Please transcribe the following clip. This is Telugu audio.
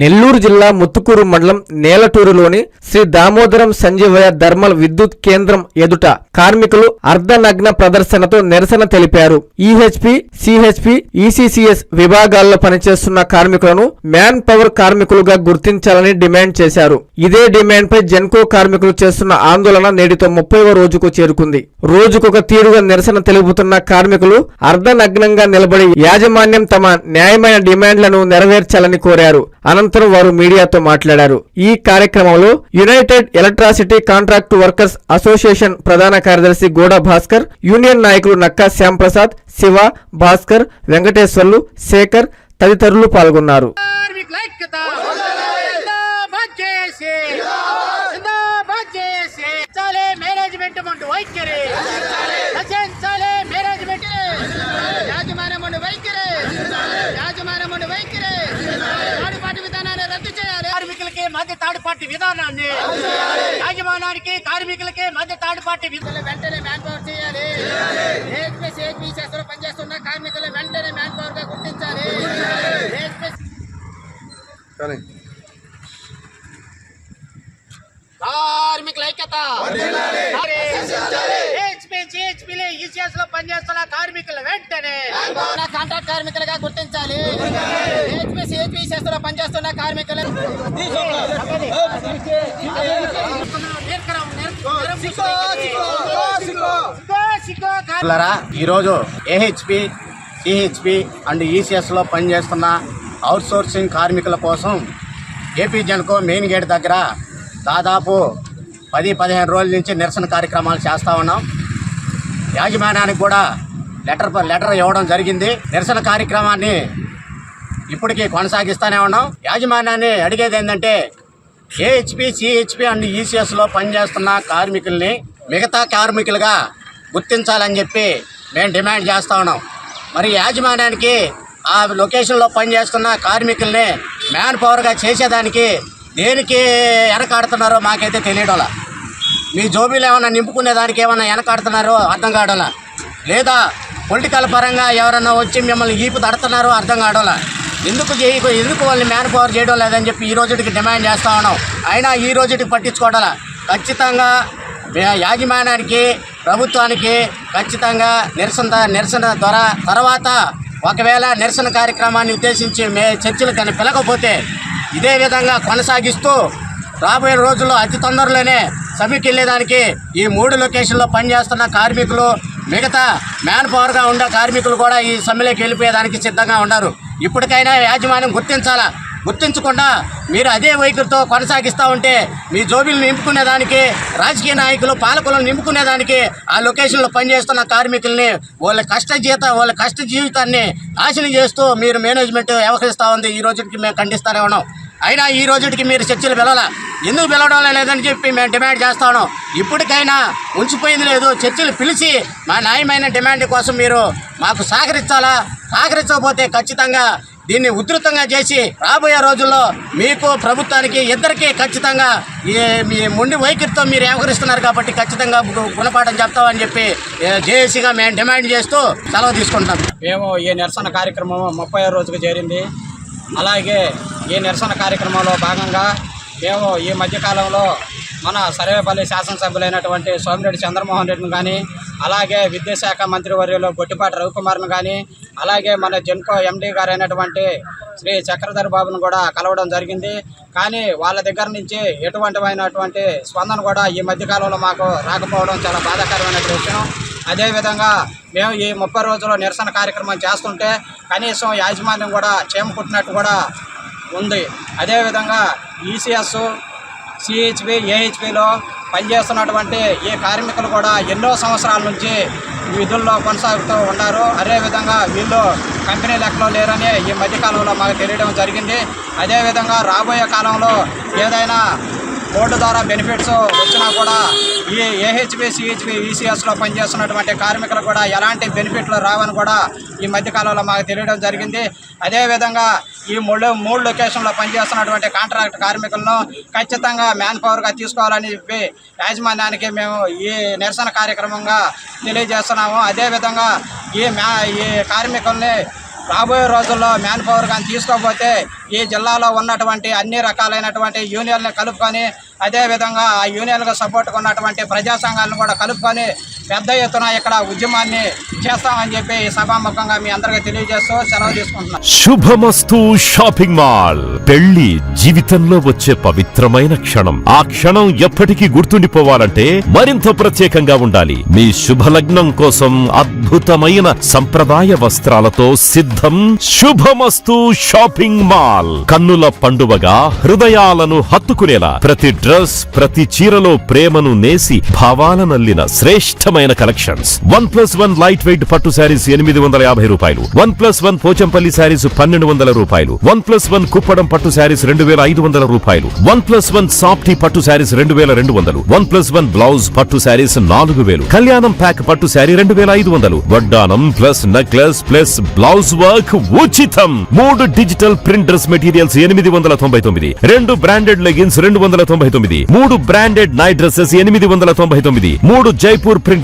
నెల్లూరు జిల్లా ముత్తుకూరు మండలం నేలటూరులోని శ్రీ దామోదరం సంజీవయ థర్మల్ విద్యుత్ కేంద్రం ఎదుట కార్మికులు అర్ధనగ్న ప్రదర్శనతో నిరసన తెలిపారు. ఈహెచ్పి సిహెచ్పి ఈసీసీఎస్ విభాగాల్లో పనిచేస్తున్న కార్మికులను మ్యాన్ పవర్ కార్మికులుగా గుర్తించాలని డిమాండ్ చేశారు. ఇదే డిమాండ్ పై జెన్కో కార్మికులు చేస్తున్న ఆందోళన నేటితో ముప్పైవ రోజుకు చేరుకుంది. రోజుకొక తీరుగా నిరసన తెలుపుతున్న కార్మికులు అర్ధనగ్నంగా నిలబడి యాజమాన్యం తమ న్యాయమైన డిమాండ్లను నెరవేర్చాలని కోరారు. అనంతరం వారు మీడియాతో మాట్లాడారు. ఈ కార్యక్రమంలో united electricity contract workers association ప్రధాన కార్యదర్శి గోడ భాస్కర్ యూనియన్ నాయకులు నక్కా శ్యాంప్రసాద్ శివ భాస్కర్ వెంకటేశ్వర్లు శేఖర్ తదితరులు పాల్గొన్నారు. వైఖరి ఐక్యత జిందాబాద్ చేసి జిందాబాద్ చేసి చాలే మేనేజ్మెంట్ ముందు వైఖరి నశించాలే మేనేజ్మెంట్ యాజమాన్యం ముందు వైఖరి యాజమాన్యం ముందు వైఖరి తాడుపాటి విధానాన్ని రద్దు చేయాలి కార్మికులకి మధ్య తాడుపాటి విధానాన్ని యాజమాన్యానికి కార్మికులకి మధ్య తాడుపాటి విధానం వెంటనే మ్యాన్ పవర్ చేయాలి. ఏపీఎస్ ఏపీఎస్ పనిచేస్తున్న కార్మికులు వెంటనే మ్యాన్ పవర్గా గుర్తించాలి. కార్మికుల ఐక్యత. హెచ్పిలో ఈసీఎస్లో పనిచేస్తున్న కార్మికులు వెంటనే కాంట్రాక్ట్ కార్మికులుగా గుర్తించాలి. పనిచేస్తున్న కార్మికులు. ఈరోజు ఏహెచ్పి సిహెచ్పి అండ్ ఈసీఎస్లో పనిచేస్తున్న అవుట్ సోర్సింగ్ కార్మికుల కోసం ఏపీ జన్కో మెయిన్ గేట్ దగ్గర దాదాపు పది పదిహేను రోజుల నుంచి నిరసన కార్యక్రమాలు చేస్తూ ఉన్నాం. యాజమాన్యానికి కూడా లెటర్ లెటర్ ఇవ్వడం జరిగింది. నిరసన కార్యక్రమాన్ని ఇప్పటికీ కొనసాగిస్తూనే ఉన్నాం. యాజమాన్యాన్ని అడిగేది ఏంటంటే ఏహెచ్పి సిహెచ్పి అండ్ ఈసీఎస్లో పనిచేస్తున్న కార్మికుల్ని మిగతా కార్మికులుగా గుర్తించాలని చెప్పి మేము డిమాండ్ చేస్తూ ఉన్నాం. మరి యాజమాన్యానికి ఆ లొకేషన్లో పనిచేస్తున్న కార్మికుల్ని మ్యాన్ పవర్గా చేసేదానికి దేనికి ఎనకాడుతున్నారో మాకైతే తెలియడంలా. మీ జోబీలు ఏమైనా నింపుకునే దానికి ఏమైనా వెనకాడుతున్నారో అర్థం కావడంలా? లేదా పొలిటికల్ పరంగా ఎవరన్నా వచ్చి మిమ్మల్ని ఈపు తడుతున్నారో అర్థం కావడంలా? ఎందుకు చేయ ఎందుకు వాళ్ళని మ్యాన్ పవర్ చేయడం లేదని చెప్పి ఈ రోజుకి డిమాండ్ చేస్తూ ఉన్నాం? అయినా ఈ రోజుకి పట్టించుకోవడంలా? ఖచ్చితంగా యాజమాన్యానికి ప్రభుత్వానికి ఖచ్చితంగా నిరసన నిరసన ద్వారా తర్వాత ఒకవేళ నిరసన కార్యక్రమాన్ని ఉద్దేశించి మే చర్చలు కానీ పిలకపోతే ఇదే విధంగా కొనసాగిస్తూ రాబోయే రోజుల్లో అతి తొందరలోనే సమ్మెకి వెళ్ళేదానికి ఈ మూడు లొకేషన్లో పనిచేస్తున్న కార్మికులు మిగతా మ్యాన్ పవర్గా ఉండే కార్మికులు కూడా ఈ సమ్మెలోకి వెళ్ళిపోయేదానికి సిద్ధంగా ఉన్నారు. ఇప్పటికైనా యాజమాన్యం గుర్తించాలా? గుర్తించకుండా మీరు అదే వైఖరితో కొనసాగిస్తూ ఉంటే మీ జోబీలు నింపుకునేదానికి రాజకీయ నాయకులు పాలకులను నింపుకునేదానికి ఆ లొకేషన్లో పనిచేస్తున్న కార్మికుల్ని వాళ్ళ కష్ట జీత వాళ్ళ కష్ట జీవితాన్ని నాశనం చేస్తూ మీరు మేనేజ్మెంట్ వ్యవహరిస్తూ ఉంది. ఈ రోజుకి మేము ఖండిస్తూనే ఉన్నాం. అయినా ఈ రోజుకి మీరు చర్చలు పిలవాల ఎందుకు పిలవడం లేదని చెప్పి మేము డిమాండ్ చేస్తాను ఇప్పటికైనా ఉంచిపోయింది లేదు. చర్చలు పిలిచి మా న్యాయమైన డిమాండ్ కోసం మీరు మాకు సహకరించాలా? సహకరించకపోతే ఖచ్చితంగా దీన్ని ఉధృతంగా చేసి రాబోయే రోజుల్లో మీకు ప్రభుత్వానికి ఇద్దరికీ ఖచ్చితంగా ఈ మీ మొండి వైఖరితో మీరు వ్యవహరిస్తున్నారు కాబట్టి ఖచ్చితంగా గుణపాఠం చెప్తామని చెప్పి జేఏసీగా మేము డిమాండ్ చేస్తూ సెలవు తీసుకుంటాం మేము ఈ నిరసన కార్యక్రమం ముప్పై రోజుకు చేరింది. అలాగే ఈ నిరసన కార్యక్రమంలో భాగంగా మేము ఈ మధ్యకాలంలో మన సర్వేపల్లి శాసనసభ్యులైనటువంటి సోమిరెడ్డి చంద్రమోహన్ రెడ్డిని కానీ అలాగే విద్యాశాఖ మంత్రివర్యులు గొట్టిపాటి రవికుమార్ను కానీ అలాగే మన జెన్కో ఎండీ గారు అయినటువంటి శ్రీ చక్రధర్ బాబును కూడా కలవడం జరిగింది. కానీ వాళ్ళ దగ్గర నుంచి ఎటువంటివైనటువంటి స్పందన కూడా ఈ మధ్యకాలంలో మాకు రాకపోవడం చాలా బాధాకరమైన విషయం. అదేవిధంగా మేము ఈ ముప్పై రోజుల్లో నిరసన కార్యక్రమం చేస్తుంటే కనీసం యాజమాన్యం కూడా చేమకుట్టినట్టు కూడా ఉంది. అదేవిధంగా ఈసీఎస్ సిహెచ్పి ఏహెచ్పిలో పనిచేస్తున్నటువంటి ఈ కార్మికులు కూడా ఎన్నో సంవత్సరాల నుంచి విధుల్లో కొనసాగుతూ ఉన్నారు. అదేవిధంగా వీళ్ళు కంపెనీ లెక్కలో లేరని ఈ మధ్యకాలంలో మాకు తెలియడం జరిగింది. అదేవిధంగా రాబోయే కాలంలో ఏదైనా బోర్డు ద్వారా బెనిఫిట్స్ వచ్చినా కూడా ఈ ఏహెచ్బి సిహెచ్బి ఈసీఎస్లో పనిచేస్తున్నటువంటి కార్మికులు కూడా ఎలాంటి బెనిఫిట్లు రావని కూడా ఈ మధ్యకాలంలో మాకు తెలియడం జరిగింది. అదేవిధంగా ఈ మూడు మూడు లొకేషన్లో పనిచేస్తున్నటువంటి కాంట్రాక్ట్ కార్మికులను ఖచ్చితంగా మ్యాన్ పవర్గా తీసుకోవాలని చెప్పి యాజమాన్యానికి మేము ఈ నిరసన కార్యక్రమంగా తెలియజేస్తున్నాము. అదేవిధంగా ఈ మ్యా ఈ కార్మికుల్ని రాబోయే రోజుల్లో మ్యాన్ పవర్ కానీ తీసుకోకపోతే ఈ జిల్లాలో ఉన్నటువంటి అన్ని రకాలైనటువంటి యూనియన్లు కలుపుకొని అదేవిధంగా ఆ యూనియన్లకు సపోర్ట్గా ఉన్నటువంటి ప్రజా సంఘాలను కూడా కలుపుకొని పెద్ద ఎత్తున ఇక్కడ ఉద్యమాన్ని చేస్తామని చెప్పి ఈ సభాముఖంగా మీ అందరికీ తెలియజేస్తూ సెలవు తీసుకుంటున్నాను శుభమస్తు షాపింగ్ మాల్. పెళ్ళి జీవితంలో వచ్చే పవిత్రమైన క్షణం. ఆ క్షణం ఎప్పటికీ గుర్తుండిపోవాలంటే మరింత ప్రత్యేకంగా ఉండాలి. మీ శుభలగ్నం కోసం అద్భుతమైన సంప్రదాయ వస్త్రాలతో సిద్ధం శుభమస్తు షాపింగ్ మాల్. కన్నుల పండువగా హృదయాలను హత్తుకునేలా. ప్రతి డ్రెస్ ప్రతి చీరలో ప్రేమను నేసి భావాలనల్లిన శ్రేష్టమైన collections. One plus one light weight పట్టు శారీస్ ఎనిమిది వందల యాభై రూపాయలు. One plus one Pochampalli saris పన్నెండు వందల రూపాయలు. వన్ ప్లస్ వన్ కుప్పడం పట్టు శారీస్ రెండు వేల ఐదు వందల రూపాయలు. వన్ ప్లస్ వన్ సాఫ్టీ పట్టు శారీస్ రెండు వేల రెండు వందలు. వన్ ప్లస్ వన్ బ్లౌజ్ పట్టు శారీస్ నాలుగు వేలు. కళ్యాణం ప్యాక్ పట్టు శారీ రెండు వేల ఐదు వందలు. వడ్డానం plus necklace plus blouse work ఉచితం. మూడు డిజిటల్ ప్రింట్ డ్రెస్ మెటీరియల్స్ ఎనిమిది వందల తొంభై తొమ్మిది. రెండు బ్రాండెడ్ లెగిన్స్ రెండు వందల తొంభై తొమ్మిది. మూడు బ్రాండెడ్ నైట్ డ్రెస్సెస్ ఎనిమిది వందల తొంభై తొమ్మిది. మూడు జైపూర్ ప్రింట్